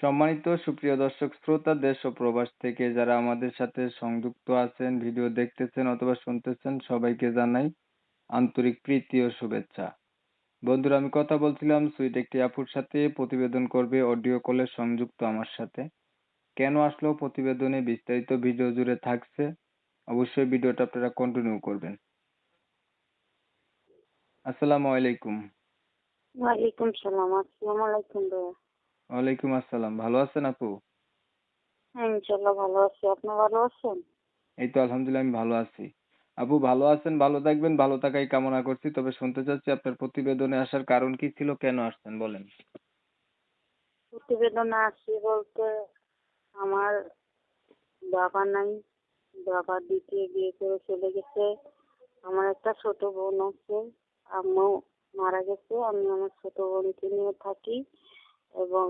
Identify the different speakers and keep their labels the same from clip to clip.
Speaker 1: সম্মানিত সুপ্রিয় দর্শক, শ্রোতা, দেশ ও প্রবাস থেকে যারা আমাদের সাথে সংযুক্ত আছেন, ভিডিও দেখতেছেন অথবা শুনতেছেন, সবাইকে জানাই আন্তরিক প্রীতি ও শুভেচ্ছা। বন্ধুরা, আমি কথা বলছিলাম সুইট একটি আপুর সাথে, প্রতিবেদন করবে, অডিও কলে সংযুক্ত আমার সাথে। কেন আসলো, প্রতিবেদনে বিস্তারিত ভিডিও জুড়ে থাকছে, অবশ্যই ভিডিওটা আপনারা কন্টিনিউ করবেন। আসসালামু আলাইকুম।
Speaker 2: ওয়ালাইকুম সালাম, আসসালামু আলাইকুম ভাইয়া।
Speaker 1: ওয়ালাইকুম আসসালাম। ভালো আছেন আপু?
Speaker 2: হ্যাঁ ইনশাল্লাহ ভালো আছি। আপনি ভালো আছেন?
Speaker 1: এই তো আলহামদুলিল্লাহ আমি ভালো আছি। আপু ভালো আছেন ভালো থাকবেন ভালো থাকাই কামনা করছি। তবে শুনতে চাচ্ছি আপনার প্রতিবেদনে আসার কারণ কি ছিল কেন আসছেন বলেন?
Speaker 2: প্রতিবেদনে আসছি বলতে আমার বাবা নাই বাবা দ্বিতীয় বিয়ে করে চলে গেছে। আমার একটা ছোট বোন আছে আম্মু মারা গেছে আমি আমার ছোট বোনকে নিয়ে থাকি। এবং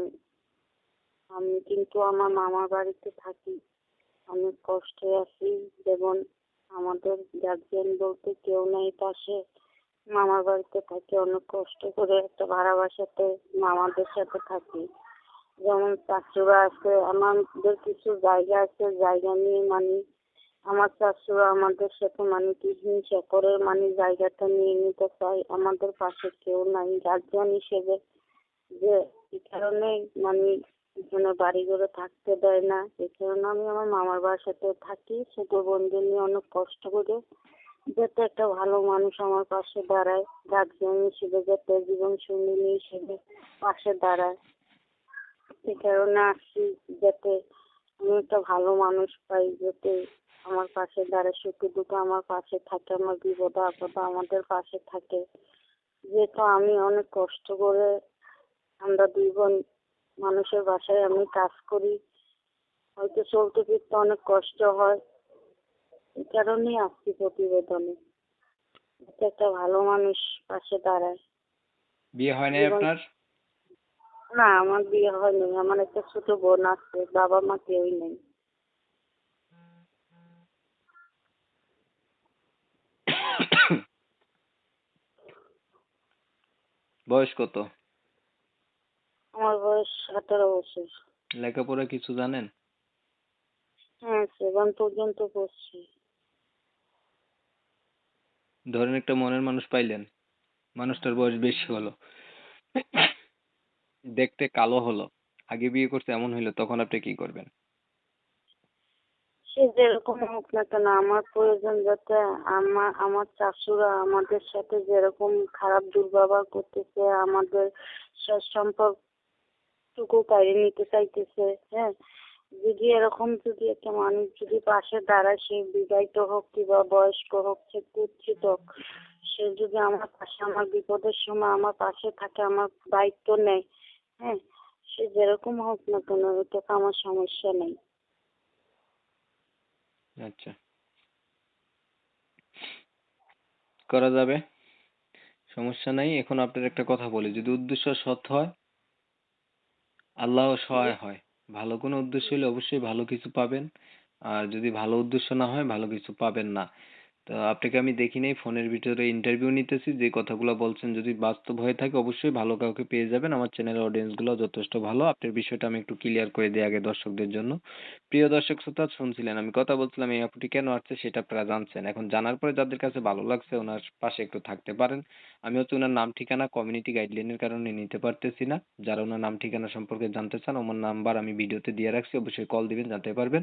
Speaker 2: আমি কিন্তু আমার মামার বাড়িতে থাকি। অনেক কষ্টে আছি যেমন আমাদের গার্জিয়ান বলতে কেউ নেই পাশে। মামার বাড়িতে থাকি, অনেক কষ্ট করে একটা ভাড়া বাসাতে মামাদের সাথে থাকি। যেমন শাশুড়া আছে, আমাদের কিছু জায়গা আছে, জায়গা নিয়ে মানে। আমার শাশুড়া আমাদের সাথে মানে কি হিংসা করে মানে জায়গাটা নিয়ে নিতে চায়। আমাদের পাশে কেউ নাই গার্জিয়ান হিসেবে যে এই কারণেই মানে এখানে বাড়ি ঘরে থাকতে দেয় না এই কারণে আমি আমার মামার বাসাতে থাকি, ছোটো বোনদের নিয়ে অনেক কষ্ট করে যাতে একটা ভালো মানুষ আমার পাশে দাঁড়ায় গার্জিয়ান হিসেবে যাতে জীবন সঙ্গিনী হিসেবে পাশে দাঁড়ায়। এই কারণে আসছি যাতে আমি একটা ভালো মানুষ পাই, যাতে আমার পাশে দাঁড়ায়, সুখে দুঃখে আমার পাশে থাকে, আমার বিপদে আপদে আমাদের পাশে থাকে। যেহেতু আমি অনেক কষ্ট করে আমরা দুই বোন মানুষের বাসায় আমি কাজ করি। হয়তো চলতে ফিরতে অনেক কষ্ট হয়। এই কারণেই আসছি প্রতিবেদনে যাতে একটা ভালো মানুষ পাশে দাঁড়ায়।
Speaker 1: বিয়ে হয় নাই আপনার?
Speaker 2: না আমার বিয়ে হয়নি। আমার একটা ছোট বোন আছে বাবা মা কেউই নেই।
Speaker 1: বয়স কত?
Speaker 2: বয়স আঠারো বছর।
Speaker 1: লেখাপড়া কিছু জানেন?
Speaker 2: হ্যাঁ সেভেন পর্যন্ত পড়ছি।
Speaker 1: ধরেন একটা মনের মানুষ পাইলেন মানুষটার বয়স বেশি হলো। দেখতে কালো হলো আগে বিয়ে করছে এমন হইল তখন আপনি কি করবেন?
Speaker 2: সে যেরকম হোক না কেন আমার প্রয়োজন যাতে আমার আমার শাশুড়া আমাদের সাথে যেরকম খারাপ দুর্ব্যবহার করতেছে আমাদের সব সম্পর্কটুকু কাড়িয়ে নিতে চাইতেছে হ্যাঁ? যদি এরকম যদি একটা মানুষ যদি পাশে দাঁড়ায়, সে বিবাহিত হোক কিংবা বয়স্ক হোক, সে কুচ্ছিত হোক, সে যদি আমার পাশে, আমার বিপদের সময় আমার পাশে থাকে, আমার দায়িত্ব নেয় হ্যাঁ? সে যেরকম হোক না কেন এটাতে আমার সমস্যা নেই।
Speaker 1: আচ্ছা। করা যাবে। সমস্যা নাই। এখন আপনার একটা কথা বলি। যদি উদ্দেশ্য সৎ হয় আল্লাহ সহায় হয়। ভালো কোনো উদ্দেশ্য হলে অবশ্যই ভালো কিছু পাবেন। আর যদি ভালো উদ্দেশ্য না হয় ভালো কিছু পাবেন না। তো আপনাকে আমি দেখি নাই, ফোনের ভিতরে ইন্টারভিউ নিতেছি, যে কথাগুলো বলছেন, যদি বাস্তব হয়ে থাকে অবশ্যই ভালো কাউকে পেয়ে যাবেন। আমার চ্যানেলের অডিয়েন্সগুলো যথেষ্ট ভালো। আপনার বিষয়টা আমি একটু ক্লিয়ার করে দিই আগে দর্শকদের জন্য। প্রিয় দর্শক শ্রোতা, শুনছিলেন আমি কথা বলছিলাম, এই আপুটি কেন আসছে সেটা আপনারা জানছেন। এখন জানার পরে যাদের কাছে ভালো লাগছে, ওনার পাশে একটু থাকতে পারেন। আমি হচ্ছে ওনার নাম, ঠিকানা কমিউনিটি গাইডলাইনের কারণে নিতে পারতেছি না। যারা ওনার নাম, ঠিকানা সম্পর্কে জানতে চান আমার নাম্বার আমি ভিডিওতে দিয়ে রাখছি, অবশ্যই কল দিবেন, জানতে পারবেন।